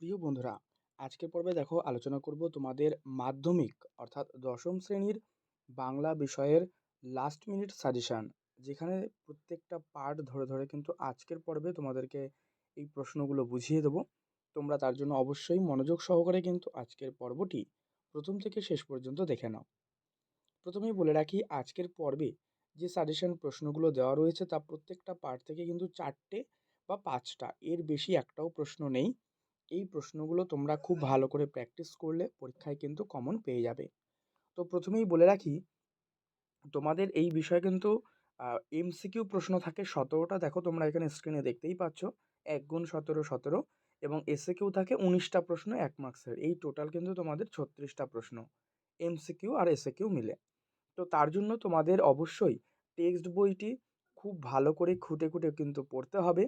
প্রিয় বন্ধুরা, আজকের পর্বে দেখো আলোচনা করব তোমাদের মাধ্যমিক অর্থাৎ দশম শ্রেণির বাংলা বিষয়ের লাস্ট মিনিট সাজেশান যেখানে প্রত্যেকটা পার্ট ধরে ধরে কিন্তু আজকের পর্বে তোমাদেরকে এই প্রশ্নগুলো বুঝিয়ে দেবো। তোমরা তার জন্য অবশ্যই মনোযোগ সহকারে কিন্তু আজকের পর্বটি প্রথম থেকে শেষ পর্যন্ত দেখে নাও। প্রথমেই বলে রাখি, আজকের পর্বে যে সাজেশান প্রশ্নগুলো দেওয়া রয়েছে তা প্রত্যেকটা পার্ট থেকে কিন্তু চারটে বা পাঁচটা, এর বেশি একটাও প্রশ্ন নেই। এই প্রশ্নগুলো তোমরা খুব ভালো করে প্র্যাকটিস করলে পরীক্ষায় কিন্তু কমন পেয়ে যাবে। তো প্রথমেই বলে রাখি, তোমাদের এই বিষয়ে কিন্তু এমসিকিউ প্রশ্ন থাকে সতেরোটা। দেখো তোমরা এখানে স্ক্রিনে দেখতেই পাচ্ছ, এক গুণ সতেরো সতেরো এবং এসে কিউ থাকে উনিশটা প্রশ্ন, এক মার্কসের এই টোটাল কিন্তু তোমাদের ছত্রিশটা প্রশ্ন এমসিকিউ আর এসে কিউ মিলে। তো তার জন্য তোমাদের অবশ্যই টেক্সট বইটি খুব ভালো করে খুঁটে খুঁটে কিন্তু পড়তে হবে।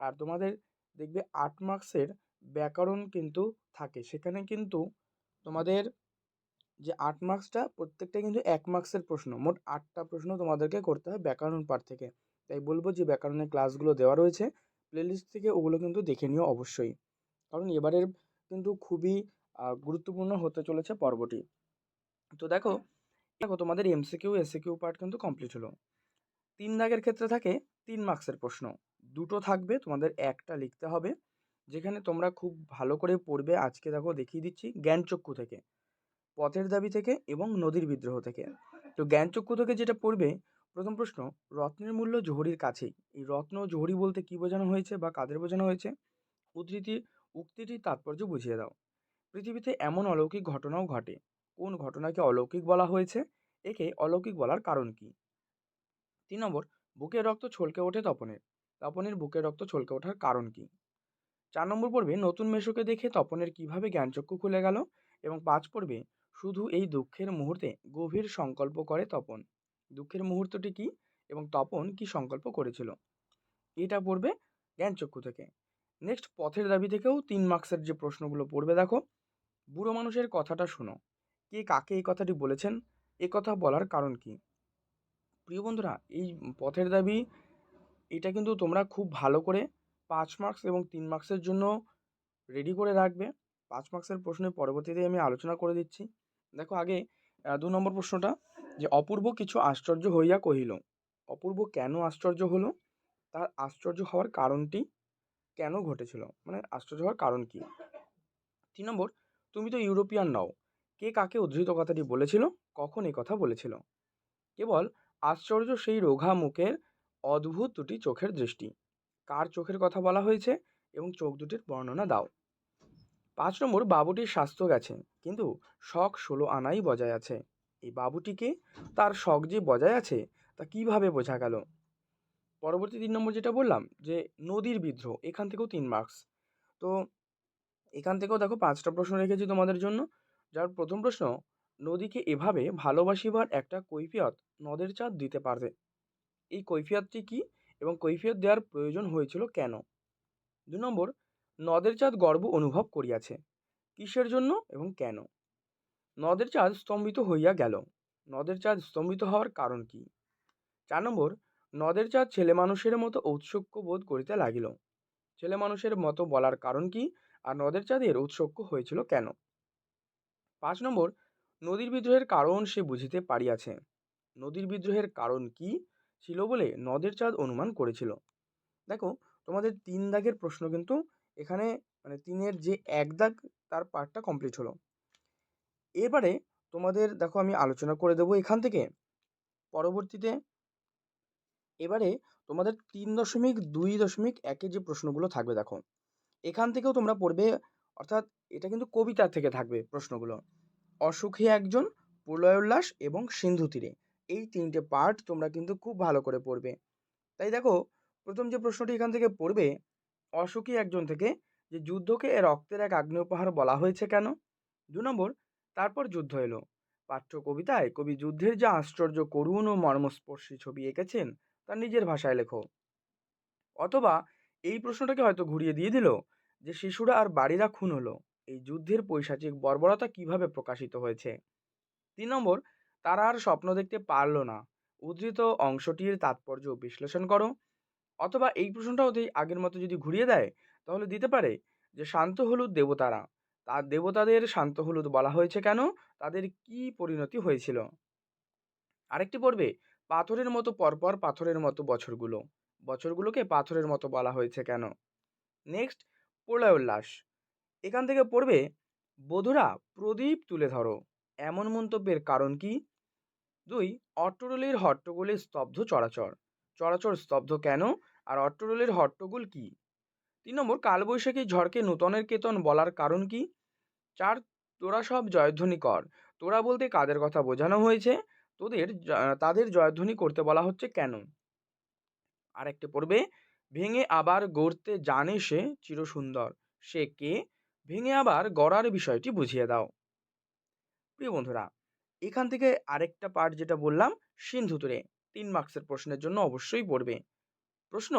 আর তোমাদের দেখবে আট মার্কসের ব্যাকরণ কিন্তু থাকে। সেখানে কিন্তু তোমাদের যে আট মার্কসটা প্রত্যেকটা কিন্তু এক মার্কসের প্রশ্ন। মোট আটটা প্রশ্ন তোমাদেরকে করতে হয় ব্যাকরণ পাঠ থেকে। তাই বলব যে ব্যাকরণের ক্লাসগুলো দেওয়া রয়েছে প্লেলিস্ট থেকে ওগুলো কিন্তু দেখে নিও অবশ্যই। কারণ এবারের কিন্তু খুবই গুরুত্বপূর্ণ হতে চলেছে পর্বটি। তো দেখো দেখো তোমাদের এমসিকিউ এসিকিউ পার্ট কিন্তু কমপ্লিট হলো। তিন দাগের ক্ষেত্রে থাকে তিন মার্কসের প্রশ্ন। দুটো থাকবে, তোমাদের একটা লিখতে হবে। যেখানে তোমরা খুব ভালো করে পড়বে, আজকে দেখো দেখিয়ে দিচ্ছি জ্ঞানচক্ষু থেকে, পথের দাবি থেকে এবং নদীর বিদ্রোহ থেকে। তো জ্ঞানচক্ষু থেকে যেটা পড়বে, প্রথম প্রশ্ন, রত্নের মূল্য জহরির কাছেই। এই রত্ন জহরি বলতে কী বোঝানো হয়েছে বা কাদের বোঝানো হয়েছে? উদ্ধৃতি উক্তিটির তাৎপর্য বুঝিয়ে দাও। পৃথিবীতে এমন অলৌকিক ঘটনাও ঘটে। কোন ঘটনাকে অলৌকিক বলা হয়েছে? একে অলৌকিক বলার কারণ কি? তিন নম্বর, বুকের রক্ত ছলকে ওঠে তপনের। তপনের বুকের রক্ত ছলকে ওঠার কারণ কি? চার নম্বর পড়বে নতুন মেশোকে দেখে তপনের কীভাবে জ্ঞানচক্ষু খুলে গেল এবং পাঁচ পর্বে শুধু এই দুঃখের মুহূর্তে গভীর সংকল্প করে তপন। দুঃখের মুহূর্তটি কি এবং তপন কি সংকল্প করেছিল? এটা পড়বে জ্ঞানচক্ষু থেকে। নেক্সট, পথের দাবি থেকেও তিন মার্কসের যে প্রশ্নগুলো পড়বে দেখো। বুড়ো মানুষের কথাটা শোনো। কে কাকে এই কথাটি বলেছেন? এ কথা বলার কারণ কি? প্রিয় বন্ধুরা, এই পথের দাবি, এটা কিন্তু তোমরা খুব ভালো করে পাঁচ মার্কস এবং তিন মার্কসের জন্য রেডি করে রাখবে। পাঁচ মার্কসের প্রশ্নের পরবর্তীতে আমি আলোচনা করে দিচ্ছি। দেখো আগে দু নম্বর প্রশ্নটা, যে অপূর্ব কিছু আশ্চর্য হইয়া কহিল। অপূর্ব কেন আশ্চর্য হলো? তার আশ্চর্য হওয়ার কারণটি কেন ঘটেছিল? মানে আশ্চর্য হওয়ার কারণ কি? তিন নম্বর, তুমি তো ইউরোপিয়ান নও। কে কাকে উদ্ধৃত কথাটি বলেছিল? কখন এই কথা বলেছিল? কেবল আশ্চর্য সেই রোঘা মুখের অদ্ভুত দুটি চোখের দৃষ্টি। কার চোখের কথা বলা হয়েছে এবং চোখ দুটির বর্ণনা দাও। পাঁচ নম্বর, বাবুটির স্বাস্থ্য গেছে, কিন্তু শখ ষোলো আনাই বজায় আছে। এই বাবুটিকে তার শখ যে বজায় আছে, তা কীভাবে বোঝা গেল? পরবর্তী তিন নম্বর যেটা বললাম, যে নদীর বিদ্রোহ, এখান থেকেও তিন মার্কস তো এখান থেকেও দেখো পাঁচটা প্রশ্ন রেখেছি তোমাদের জন্য। যার প্রথম প্রশ্ন, নদীকে এভাবে ভালোবাসিবার একটা কৈফিয়ত নদের চাঁদ দিতে পারবে। এই কৈফিয়তটি কী? এবং কৈফিয়ত দেওয়ার প্রয়োজন হয়েছিল কেন? দু নম্বর, নদের চাঁদ গর্ব অনুভব করিয়াছে। কিসের জন্য এবং কেন? নদের চাঁদ স্তম্ভিত হইয়া গেল। নদের চাঁদ স্তম্ভিত হওয়ার কারণ কি? চার নম্বর, নদের চাঁদ ছেলে মানুষের মতো ঔৎসুক্য বোধ করিতে লাগিল। ছেলে মানুষের মতো বলার কারণ কি আর নদের চাঁদের ঔৎসুক্য হয়েছিল কেন? পাঁচ নম্বর, নদীর বিদ্রোহের কারণ সে বুঝিতে পারিয়াছে। নদীর বিদ্রোহের কারণ কি ছিল বলে নদের চাঁদ অনুমান করেছিল। দেখো, তোমাদের তিন দাগের প্রশ্ন কিন্তু এখানে মানে তিনের যে এক দাগ, তার পার্টটা কমপ্লিট হলো। এবারে তোমাদের, দেখো, আমি আলোচনা করে দেবো এখান থেকে। পরবর্তীতে এবারে তোমাদের তিন দশমিক দুই দশমিক একে যে প্রশ্নগুলো থাকবে, দেখো। এখান থেকেও তোমরা পড়বে, অর্থাৎ এটা কিন্তু কবিতার থেকে থাকবে প্রশ্নগুলো। অসুখী একজন প্রলয়োল্লাস এবং সিন্ধু তীরে। এই তিনটে পার্ট তোমরা কিন্তু খুব ভালো করে পড়বে। তাই দেখো, প্রথম যে প্রশ্নটি এখান থেকে পড়বে অসুখী একজন থেকে যে যুদ্ধকে রক্তের এক আগ্নেয় বলা হয়েছে কেন? দু নম্বর, তারপর যুদ্ধ এলো। পাঠ্য কবিতায় কবি যুদ্ধের যে আশ্চর্য করুণ ও মর্মস্পর্শী ছবি এঁকেছেন তার নিজের ভাষায় লেখো। অথবা এই প্রশ্নটাকে হয়তো ঘুরিয়ে দিয়ে দিল যে শিশুরা আর বাড়িরা খুন হলো। এই যুদ্ধের পৈশাচিক বর্বরতা কীভাবে প্রকাশিত হয়েছে? তিন নম্বর তারা আর স্বপ্ন দেখতে পারল না। উদ্ধৃত অংশটির তাৎপর্য বিশ্লেষণ করো। অথবা এই প্রশ্নটাও আগের মতো যদি ঘুরিয়ে দেয়, তাহলে দিতে পারে যে শান্ত হলুদ দেবতারা। তার দেবতাদের শান্ত হলুদ বলা হয়েছে কেন? তাদের কি পরিণতি হয়েছিল? আরেকটি পড়বে পাথরের মতো পরপর পাথরের মতো বছরগুলো। বছরগুলোকে পাথরের মতো বলা হয়েছে কেন? নেক্সট প্রলয় উল্লাস এখান থেকে পড়বে, বধুরা প্রদীপ তুলে ধরো। এমন মন্তব্যের কারণ কি? দুই, অট্টরোলের হট্টগোলে স্তব্ধ চরাচর। চরাচর স্তব্ধ কেন? আর অট্টরোলের হট্টগোল কি? তিন নম্বর, কালবৈশাখী ঝড়কে নূতনের কেতন বলার কারণ কি? চার, তোরা সব জয়ধ্বনি কর। তোরা বলতে কাদের কথা বোঝানো হয়েছে? তোদের তাদের জয়ধ্বনি করতে বলা হচ্ছে কেন? আরেকটি পড়বে, ভেঙে আবার গড়তে জানে সে চিরসুন্দর। সে কে? ভেঙে আবার গড়ার বিষয়টি বুঝিয়ে দাও। প্রিয় বন্ধুরা, এখান থেকে আরেকটা পার্ট যেটা বললাম, সিন্ধু তীরে। তিন মার্কসের প্রশ্নের জন্য অবশ্যই পড়বে। প্রশ্ন,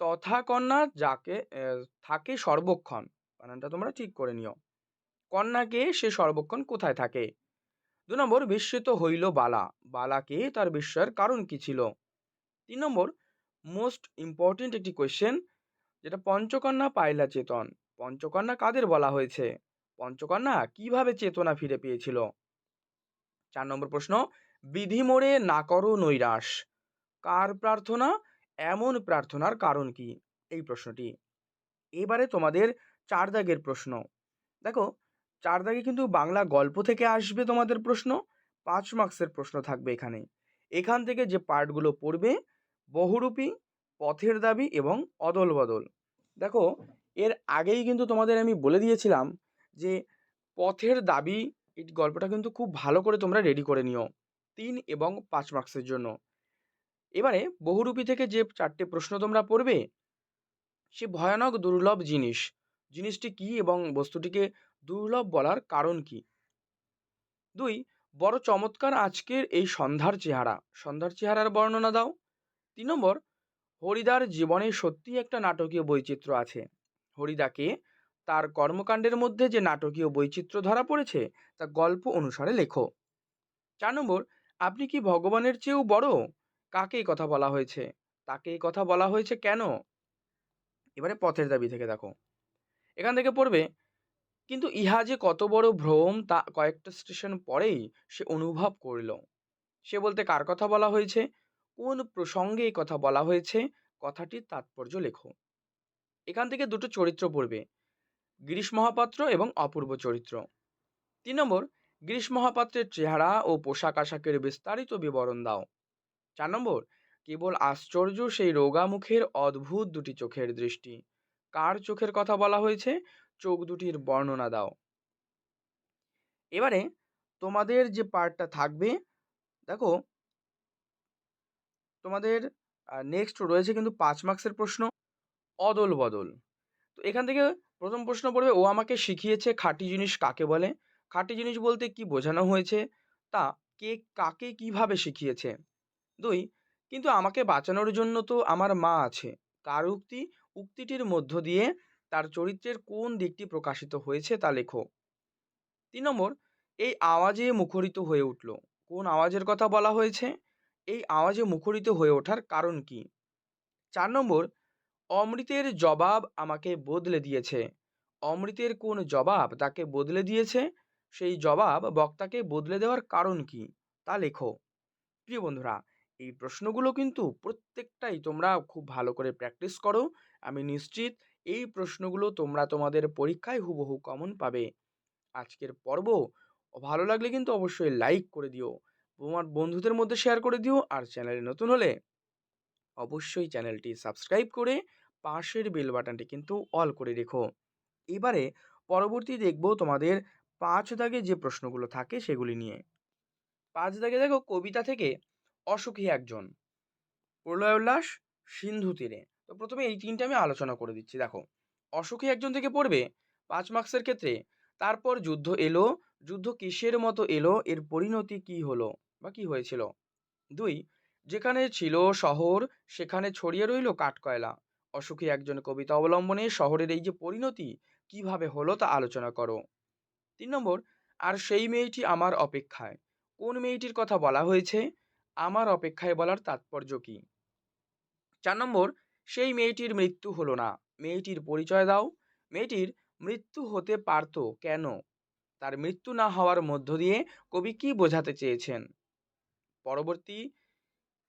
তথা কন্যা যাকে থাকে সর্বক্ষণ, বানানটা তোমরা ঠিক করে নিও। কন্যাকে সে সর্বক্ষণ কোথায় থাকে? দু নম্বর, বিস্মিত হইল বালা। বালাকে তার বিস্ময়ের কারণ কি ছিল? তিন নম্বর মোস্ট ইম্পর্টেন্ট একটি কোয়েশ্চেন যেটা পঞ্চকন্যা পাইলা চেতন। পঞ্চকন্যা কাদের বলা হয়েছে? পঞ্চকন্যা কীভাবে চেতনা ফিরে পেয়েছিল? চার নম্বর প্রশ্ন, বিধি মোড়ে না করো নৈরাশ। কার প্রার্থনা? এমন প্রার্থনার কারণ কি? এই প্রশ্নটি। এবারে তোমাদের চার দাগের প্রশ্ন। দেখো চার দাগে কিন্তু বাংলা গল্প থেকে আসবে তোমাদের প্রশ্ন, পাঁচ মার্কসের প্রশ্ন থাকবে এখানে। এখান থেকে যে পার্টগুলো পড়বে, বহুরূপী, পথের দাবি এবং অদল বদল দেখো, এর আগেই কিন্তু তোমাদের আমি বলে দিয়েছিলাম যে পথের দাবি, এই গল্পটা কিন্তু খুব ভালো করে তোমরা রেডি করে নিও। তিন এবং পাঁচ মার্কসের জন্য। এবারে বহুরূপী থেকে যে চারটে প্রশ্ন তোমরা পড়বে, সে ভয়ানক দুর্লভ জিনিস। জিনিসটি কি এবং বস্তুটিকে দুর্লভ বলার কারণ কি? দুই, বড় চমৎকার আজকের এই সন্ধ্যার চেহারা। সন্ধ্যার চেহারার বর্ণনা দাও। তিন নম্বর, হরিদার জীবনে সত্যি একটা নাটকীয় বৈচিত্র্য আছে। হরিদাকে তার কর্মকাণ্ডের মধ্যে যে নাটকীয় বৈচিত্র্য ধরা পড়েছে, তা গল্প অনুসারে লেখো। চার নম্বর, আপনি কি ভগবানের চেয়েও বড়? কাকে এই কথা বলা হয়েছে? তাকে এই কথা বলা হয়েছে কেন? এবারে পথের দাবি থেকে দেখো। এখান থেকে পড়বে, কিন্তু ইহা যে কত বড় ভ্রম, তা কয়েকটা স্টেশন পরেই সে অনুভব করল। সে বলতে কার কথা বলা হয়েছে? কোন প্রসঙ্গে এই কথা বলা হয়েছে? কথাটির তাৎপর্য লেখো। এখান থেকে দুটো চরিত্র পড়বে। গিরিশ মহাপাত্র এবং অপূর্ব চরিত্র। তিন নম্বর গিরিশ মহাপাত্রের চেহারা ও পোশাক আশাকের বিস্তারিত বিবরণ দাও। চার নম্বর, কেবল আশ্চর্য সেই রোগা মুখের অদ্ভুত দুটি চোখের দৃষ্টি। কার চোখের কথা বলা হয়েছে? চোখ দুটির বর্ণনা দাও। এবারে তোমাদের যে পার্টটা থাকবে, দেখো, তোমাদের নেক্সট রয়েছে কিন্তু পাঁচ মার্কসের প্রশ্ন। অদল বদল তো এখান থেকে প্রথম প্রশ্ন পড়বে, ও আমাকে শিখিয়েছে খাঁটি জিনিস কাকে বলে? খাঁটি জিনিস বলতে কি বোঝানো হয়েছে? তা, কে কাকে কীভাবে শিখিয়েছে? দুই, কিন্তু আমাকে বাঁচানোর জন্য তো আমার মা আছে। কার উক্তি? উক্তিটির মধ্য দিয়ে তার চরিত্রের কোন দিকটি প্রকাশিত হয়েছে তা লেখো। তিন নম্বর, এই আওয়াজে মুখরিত হয়ে উঠল। কোন আওয়াজের কথা বলা হয়েছে? এই আওয়াজে মুখরিত হয়ে ওঠার কারণ কি? চার নম্বর অমৃতের জবাব আমাকে বদলে দিয়েছে। অমৃতের কোন জবাব তাকে বদলে দিয়েছে? সেই জবাব বক্তাকে বদলে দেওয়ার কারণ কি? তা লেখো। প্রিয় বন্ধুরা, এই প্রশ্নগুলো কিন্তু প্রত্যেকটাই তোমরা খুব ভালো করে প্র্যাকটিস করো। আমি নিশ্চিত এই প্রশ্নগুলো তোমরা তোমাদের পরীক্ষায় হুবহু কমন পাবে। আজকের পর্ব ভালো লাগলে কিন্তু অবশ্যই লাইক করে দিও। তোমার বন্ধুদের মধ্যে শেয়ার করে দিও আর চ্যানেলে নতুন হলে অবশ্যই চ্যানেলটি সাবস্ক্রাইব করে পাশের বেল বাটনটি কিন্তু অল করে রেখো। এবারে পরবর্তী দেখব তোমাদের পাঁচ দাগে যে প্রশ্নগুলো থাকে সেগুলি নিয়ে। পাঁচ দাগে দেখো কবিতা থেকে অসুখী একজন, প্রলয় উল্লাস, সিন্ধু তীরে। তো প্রথমে এই তিনটে আমি আলোচনা করে দিচ্ছি। দেখো, অসুখী একজন থেকে পড়বে পাঁচ মার্কসের ক্ষেত্রে, তারপর যুদ্ধ এলো, যুদ্ধ কিসের মতো এলো, এর পরিণতি কি হলো বা কি হয়েছিল? দুই যেখানে ছিল শহর, সেখানে ছড়িয়ে রইল কাঠকয়লা। অসুখী একজন কবিতা অবলম্বনে শহরের এই যে পরিণতি, কীভাবে হলো তা আলোচনা করো। তিন নম্বর, আর সেই মেয়েটি আমার অপেক্ষায়। কোন মেয়েটির কথা বলা হয়েছে? আমার অপেক্ষায় বলার তাৎপর্য কি? চার নম্বর, সেই মেয়েটির মৃত্যু হলো না। মেয়েটির পরিচয় দাও। মেয়েটির মৃত্যু হতে পারত কেন? তার মৃত্যু না হওয়ার মধ্য দিয়ে কবি কি বোঝাতে চেয়েছেন? পরবর্তী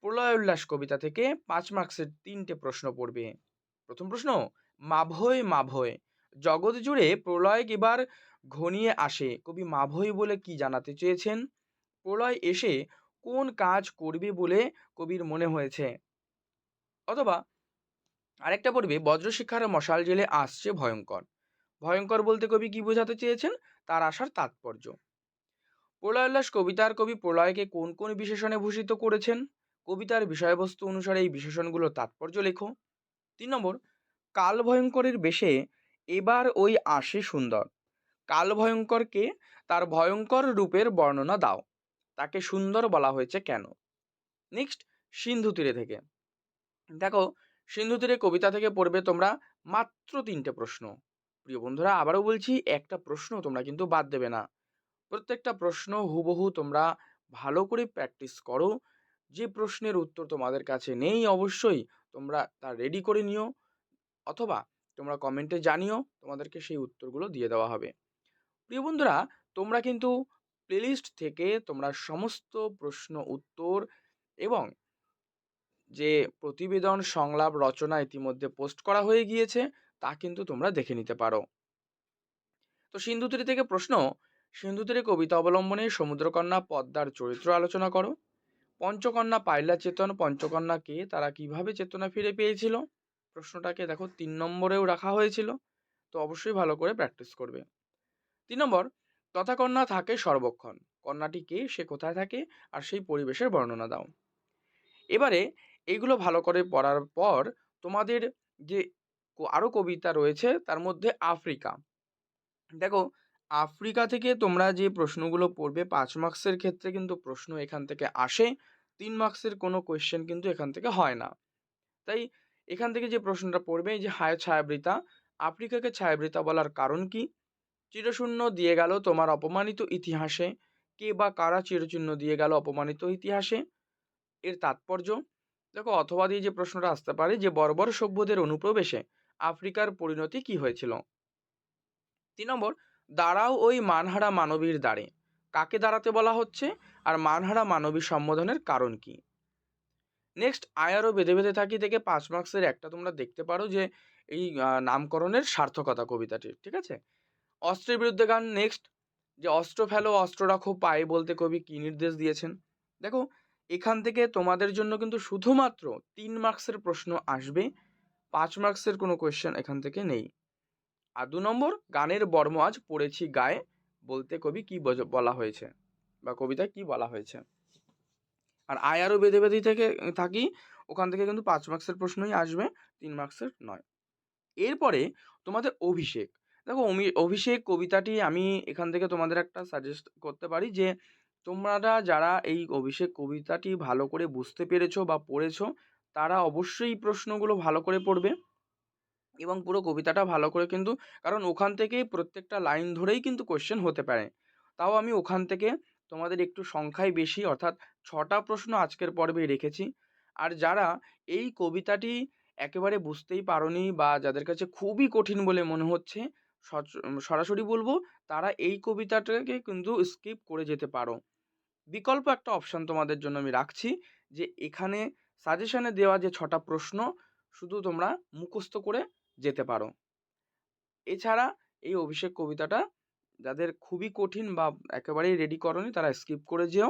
প্রলয় উল্লাস কবিতা থেকে পাঁচ মার্কসের তিনটে প্রশ্ন পড়বে। প্রথম প্রশ্ন, মাভয় মাভয়। জগৎ জুড়ে প্রলয় এবার ঘনিয়ে আসে। কবি মাভয় বলে কি জানাতে চেয়েছেন? প্রলয় এসে কোন কাজ করবে বলে কবির মনে হয়েছে। অথবা আরেকটা পড়বে বজ্রশিক্ষার মশাল জেলে আসছে ভয়ঙ্কর। ভয়ঙ্কর বলতে কবি কি বোঝাতে চেয়েছেন? তার আসার তাৎপর্য। প্রলয় উল্লাস কবিতার কবি প্রলয়কে কোন কোন বিশেষণে ভূষিত করেছেন? কবিতার বিষয়বস্তু অনুসারে এই বিশেষণগুলোর তাৎপর্য লেখো। তিন নম্বর কাল ভয়ঙ্করের বেশে এবার ওই আসে সুন্দর। কাল ভয়ঙ্করকে তার ভয়ঙ্কর রূপের বর্ণনা দাও। তাকে সুন্দর বলা হয়েছে কেন? নেক্সট, সিন্ধু তীরে থেকে। দেখো, সিন্ধু তীরে কবিতা থেকে পড়বে তোমরা মাত্র তিনটে প্রশ্ন। প্রিয় বন্ধুরা, আবারও বলছি, একটা প্রশ্ন তোমরা কিন্তু বাদ দেবে না। প্রত্যেকটা প্রশ্ন হুবহু তোমরা ভালো করে প্র্যাকটিস করো। যে প্রশ্নের উত্তর তোমাদের কাছে নেই অবশ্যই, তোমরা তা রেডি করে নিও অথবা তোমরা কমেন্টে জানিও, তোমাদেরকে সেই উত্তরগুলো দিয়ে দেওয়া হবে। প্রিয় বন্ধুরা, তোমরা কিন্তু প্লেলিস্ট থেকে তোমরা সমস্ত প্রশ্ন, উত্তর এবং যে প্রতিবেদন সংলাপ রচনা ইতিমধ্যে পোস্ট করা হয়ে গিয়েছে, তা কিন্তু তোমরা দেখে নিতে পারো। তো সিন্ধুতীরে থেকে প্রশ্ন সিন্ধু তীরে কবিতা অবলম্বনে সমুদ্রকন্যা পদ্মার চরিত্র আলোচনা করো। পঞ্চকন্যা পাইলা চেতন, পঞ্চকন্যাকে তারা কীভাবে চেতনা ফিরে পেয়েছিল? প্রশ্নটাকে দেখো তিন নম্বরেও রাখা হয়েছিল, তো অবশ্যই ভালো করে প্র্যাকটিস করবে। তিন নম্বর, তথাকন্যা থাকে সর্বক্ষণ। কন্যাটি কে সে কোথায় থাকে? আর সেই পরিবেশের বর্ণনা দাও। এবারে এইগুলো ভালো করে পড়ার পর তোমাদের যে আরও কবিতা রয়েছে, তার মধ্যে আফ্রিকা। দেখো আফ্রিকা থেকে তোমরা যে প্রশ্নগুলো পড়বে, পাঁচ মার্কসের ক্ষেত্রে কিন্তু প্রশ্ন এখান থেকে আসে, তিন মার্কসের কোনো কোয়েশ্চেন কিন্তু এখান থেকে হয় না। তাই এখান থেকে যে প্রশ্নটা পড়বে যে, হায় ছায়াবৃতা, আফ্রিকাকে ছায়াবৃতা বলার কারণ কি? চিরশূন্য দিয়ে গেল তোমার অপমানিত ইতিহাসে। কে বা কারা চিরচিহ্ন দিয়ে গেল অপমানিত ইতিহাসে? এর তাৎপর্য? দেখো, অথবা দিয়ে যে প্রশ্নটা আসতে পারে, যে বর্বর সভ্যদের অনুপ্রবেশে আফ্রিকার পরিণতি কি হয়েছিল? তিন নম্বর দাঁড়াও ওই মানহারা মানবীর দ্বারে। কাকে দাঁড়াতে বলা হচ্ছে? আর মানহারা মানবী সম্বোধনের কারণ কি? নেক্সট আয়ারও বেঁধে বেঁধে থাকি থেকে পাঁচ মার্কসের একটা তোমরা দেখতে পারো যে এই নামকরণের সার্থকতা কবিতাটির, ঠিক আছে? অস্ত্রের বিরুদ্ধে গান নেক্সট যে অস্ত্র ফেলো অস্ত্র রাখো পায়ে বলতে কবি কী নির্দেশ দিয়েছেন? দেখো, এখান থেকে তোমাদের জন্য কিন্তু শুধুমাত্র তিন মার্কসের প্রশ্ন আসবে, পাঁচ মার্কসের কোনো কোয়েশ্চেন এখান থেকে নেই। আর দু নম্বর, গানের বর্ম আজ পড়েছি গায়ে, বলতে কবি কি বলা হয়েছে বা কবিতায় কি বলা হয়েছে? আর আয়ারও বেঁধে বেঁধে থেকে থাকি, ওখান থেকে কিন্তু পাঁচ মার্কসের প্রশ্নই আসবে, তিন মার্কসের নয়। এরপরে তোমাদের অভিষেক। দেখো অভিষেক কবিতাটি আমি এখান থেকে তোমাদের একটা সাজেস্ট করতে পারি যে তোমরা যারা এই অভিষেক কবিতাটি ভালো করে বুঝতে পেরেছ বা পড়েছো, তারা অবশ্যই প্রশ্নগুলো ভালো করে পড়বে। এবং পুরো কবিতাটা ভালো করে কিন্তু, কারণ ওখান থেকেই প্রত্যেকটা লাইন ধরেই কিন্তু কোয়েশ্চেন হতে পারে। তাও আমি ওখান থেকে তোমাদের একটু সংখ্যায় বেশি, অর্থাৎ ছটা প্রশ্ন আজকের পর্বে রেখেছি। আর যারা এই কবিতাটি একেবারে বুঝতেই পারোনি বা যাদের কাছে খুবই কঠিন বলে মনে হচ্ছে সরাসরি বলব, তারা এই কবিতাটাকে কিন্তু স্কিপ করে যেতে পারো। বিকল্প একটা অপশান তোমাদের জন্য আমি রাখছি যে, এখানে সাজেশনে দেওয়া যে ছটা প্রশ্ন, শুধু তোমরা মুখস্থ করে যেতে পারো। এছাড়া এই অভিষেক কবিতাটা যাদের খুবই কঠিন বা একেবারেই রেডি করনি তারা স্কিপ করে যেও।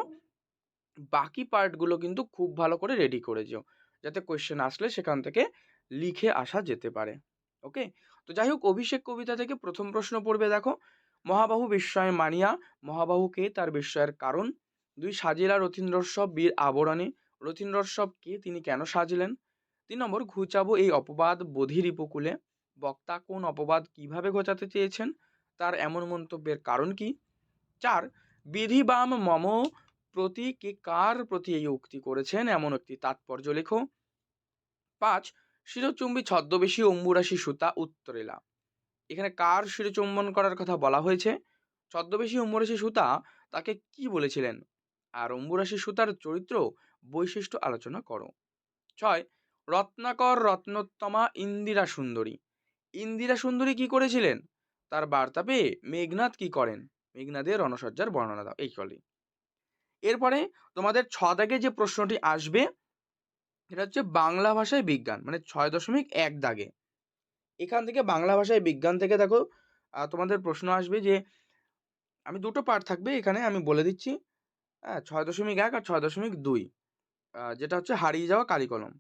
বাকি পার্টগুলো কিন্তু খুব ভালো করে রেডি করে যেও, যাতে কোয়েশ্চেন আসলে সেখান থেকে লিখে আসা যেতে পারে। ওকে তো যাই হোক, অভিষেক কবিতা থেকে প্রথম প্রশ্ন পড়বে দেখো। মহাবাহু বিস্ময় মানিয়া মহাবাহুকে তার বিস্ময়ের কারণ? দুই সাজিলা রথীন্দ্রোৎসব বীর আবরণে, রথীন্দ্রোৎসব কে তিনি কেন সাজলেন? তিন নম্বর, ঘুচাবো এই অপবাদ বোধির উপকূলে। বক্তা কোন অপবাদ কীভাবে ঘোচাতে চেয়েছেন? তার এমন মন্তব্যের কারণ কি? চার বিধিবাম মম প্রতি কে কার প্রতি এই উক্তি করেছেন? এমন একটি তাৎপর্য লেখো। পাঁচ, শিরচুম্বী ছদ্মবেশী অম্বুরাশি সুতা উত্তরেলা। এখানে কার শিরচুম্বন করার কথা বলা হয়েছে? ছদ্মবেশী অম্বুরাশি সুতা তাকে কি বলেছিলেন? আর অম্বুরাশি সুতার চরিত্র বৈশিষ্ট্য আলোচনা করো। ছয় রত্নাকর রত্নোত্তমা ইন্দিরা সুন্দরী। ইন্দিরা সুন্দরী কি করেছিলেন? তার বার্তা পেয়ে মেঘনাদ কি করেন? মেঘনাদের রণসজ্জার বর্ণনা দাও, এই কলি এরপরে তোমাদের ছ দাগে যে প্রশ্নটি আসবে, সেটা হচ্ছে বাংলা ভাষায় বিজ্ঞান মানে ছয় দশমিক এক দাগে। এখান থেকে বাংলা ভাষায় বিজ্ঞান থেকে দেখো তোমাদের প্রশ্ন আসবে যে, আমি দুটো পার্ট থাকবে এখানে, আমি বলে দিচ্ছি হ্যাঁ ছয় দশমিক এক আর ছয় দশমিক দুই যেটা হচ্ছে হারিয়ে যাওয়া কালিকলম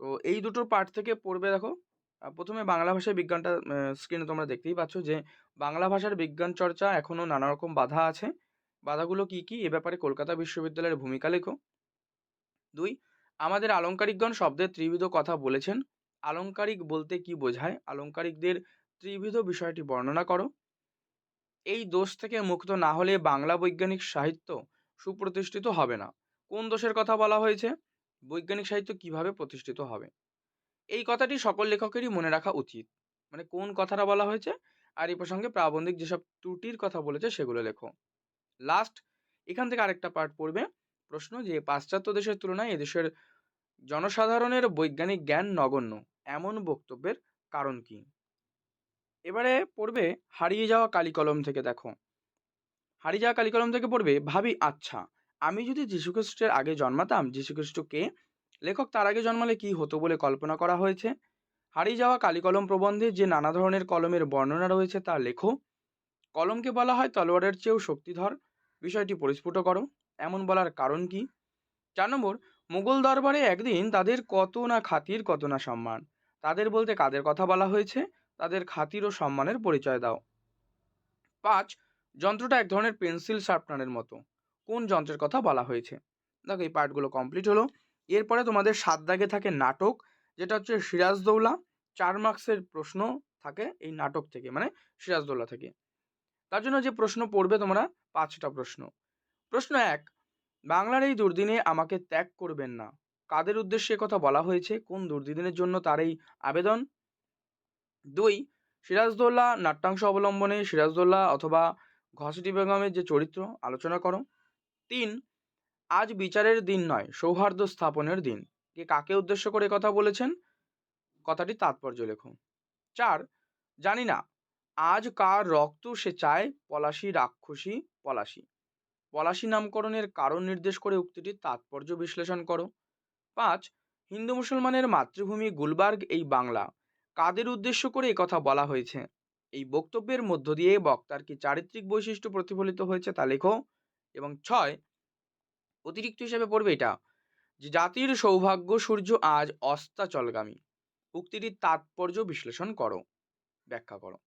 তো এই দুটোর পার্ট থেকে পড়বে দেখো প্রথমে বাংলা ভাষায় বিজ্ঞানটা স্ক্রিনে তোমরা দেখতেই পাচ্ছ যে বাংলা ভাষার বিজ্ঞান চর্চা এখনও নানা রকম বাধা আছে। বাধাগুলো কি কি? এ ব্যাপারে কলকাতা বিশ্ববিদ্যালয়ের ভূমিকা লেখো। দুই, আমাদের আলঙ্কারিকগণ শব্দের ত্রিবিধ কথা বলেছেন। আলংকারিক বলতে কি বোঝায়? আলঙ্কারিকদের ত্রিবিধ বিষয়টি বর্ণনা করো। এই দোষ থেকে মুক্ত না হলে বাংলা বৈজ্ঞানিক সাহিত্য সুপ্রতিষ্ঠিত হবে না। কোন দোষের কথা বলা হয়েছে? বৈজ্ঞানিক সাহিত্য কীভাবে প্রতিষ্ঠিত হবে? এই কথাটি সকল লেখকেরই মনে রাখা উচিত। মানে কোন কথাটা বলা হয়েছে? আর এই প্রসঙ্গে প্রাবন্ধিক যেসব ত্রুটির কথা বলেছে সেগুলো লেখো। লাস্ট এখান থেকে আরেকটা পার্ট পড়বে। প্রশ্ন যে, পাশ্চাত্য দেশের তুলনায় এদেশের জনসাধারণের বৈজ্ঞানিক জ্ঞান নগণ্য। এমন বক্তব্যের কারণ কি? এবারে পড়বে, হারিয়ে যাওয়া কালিকলম থেকে দেখো। হারিয়ে যাওয়া কালিকলম থেকে পড়বে, ভাবি আচ্ছা। আমি যদি যীশুখ্রিস্টের আগে জন্মাতাম যীশুখ্রিস্ট কে লেখক তার আগে জন্মালে কি হতো বলে কল্পনা করা হয়েছে? হারিয়ে যাওয়া কালিকলম প্রবন্ধে যে নানা ধরনের কলমের বর্ণনা রয়েছে তা লেখো। কলমকে বলা হয় তলোয়ারের চেয়েও শক্তিধর। বিষয়টি পরিস্ফুট করো। এমন বলার কারণ কি? চার নম্বর, মুঘল দরবারে একদিন তাদের কত না খাতির, কত না সম্মান। তাদের বলতে কাদের কথা বলা হয়েছে? তাদের খাতির ও সম্মানের পরিচয় দাও। পাঁচ, যন্ত্রটা এক ধরনের পেন্সিল শার্পনারের মতো। কোন যন্ত্রের কথা বলা হয়েছে? দেখো, এই পার্টগুলো কমপ্লিট হলো। এরপরে তোমাদের সাত দাগে থাকে নাটক, যেটা হচ্ছে সিরাজদৌলা, চার মার্কসের প্রশ্ন থাকে এই নাটক থেকে মানে সিরাজদৌলা থেকে। তার জন্য যে প্রশ্ন পড়বে তোমরা, পাঁচটা প্রশ্ন। প্রশ্ন এক, বাংলার এই দুর্দিনে আমাকে ত্যাগ করবেন না। কাদের উদ্দেশ্যে কথা বলা হয়েছে? কোন দুর্দিনের জন্য তার এই আবেদন? দুই সিরাজদৌল্লা নাট্যাংশ অবলম্বনে সিরাজদৌল্লা অথবা ঘসিটি বেগমের যে চরিত্র, আলোচনা করো। তিন, আজ বিচারের দিন নয়, সৌহার্দ্য স্থাপনের দিন। কে কাকে উদ্দেশ্য করে কথা বলেছেন? কথাটি তাৎপর্য লেখো। চার, জানি না, আজ কার রক্ত সে চায় পলাশি রাক্ষসী পলাশি। পলাশি নামকরণের কারণ নির্দেশ করে উক্তিটির তাৎপর্য বিশ্লেষণ করো। পাঁচ, হিন্দু মুসলমানের মাতৃভূমি গুলবার্গ, এই বাংলা। কাদের উদ্দেশ্য করে কথা বলা হয়েছে? এই বক্তব্যের মধ্য দিয়ে বক্তার কি চারিত্রিক বৈশিষ্ট্য প্রতিফলিত হয়েছে তা লেখো। এবং ছয়, অতিরিক্ত হিসেবে পড়বে এটা। যে জাতির সৌভাগ্য, সূর্য আজ অস্তাচলগামী। উক্তিটির তাৎপর্য বিশ্লেষণ করো, ব্যাখ্যা করো।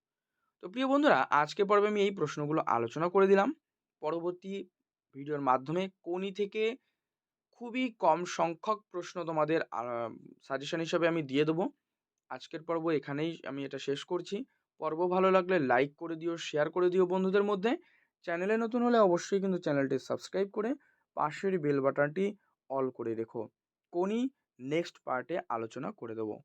তো প্রিয় বন্ধুরা আজকে পর্বে আমি এই প্রশ্নগুলো আলোচনা করে দিলাম। পরবর্তী ভিডিওর মাধ্যমে কোনি থেকে খুবই কম সংখ্যক প্রশ্ন তোমাদের সাজেশন হিসেবে আমি দিয়ে দেবো। আজকের পর্ব এখানেই আমি এটা শেষ করছি। পর্ব ভালো লাগলে লাইক করে দিও শেয়ার করে দিও বন্ধুদের মধ্যে। চ্যানেলে নতুন হলে অবশ্যই কিন্তু চ্যানেলটি সাবস্ক্রাইব করে পাশের বেল বাটনটি অল করে রেখো। কোনি নেক্সট পার্টে আলোচনা করে দেবো।